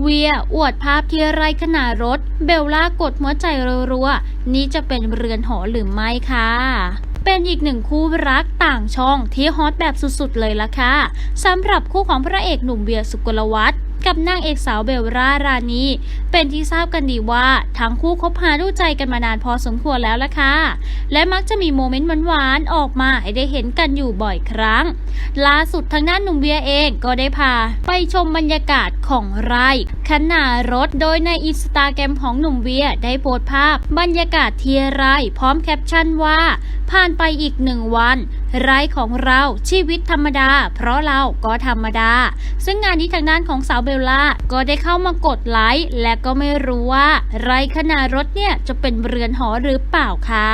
เวียอวดภาพที่ไรขนารถ เบลล่ากดหัวใจรัวๆ นี่จะเป็นเรือนหอหรือไม่คะเป็นอีกหนึ่งคู่รักต่างช่องที่ฮอตแบบสุดๆเลยล่ะค่ะสำหรับคู่ของพระเอกหนุ่มเบียร์สุกลวัฒน์ กับนางเอกสาวเบลล่ารานี เป็นที่ทราบกันดีว่า ทั้งคู่คบหาดูใจกันมานานพอสมควรแล้วล่ะค่ะ และมักจะมีโมเมนต์หวานๆออกมาให้ได้เห็นกันอยู่บ่อยครั้ง ล่าสุดทางด้านหนุ่มเบียร์เองก็ได้พา ไปชมบรรยากาศของไร่ขนารถโดยในอินสตาแกรมของหนุ่มเวียได้โพสต์ภาพ บรรยากาศที่ไร่พร้อมแคปชั่นว่า ผ่านไปอีกหนึ่งวันไร่ของเราชีวิตธรรมดา เพราะเราก็ธรรมดา ซึ่งงานนี้ทางด้านของสาวเบลล่าก็ได้เข้ามากดไลค์และก็ไม่รู้ว่าไรขนารถเนี่ยจะเป็นเรือนหอหรือเปล่าค่ะ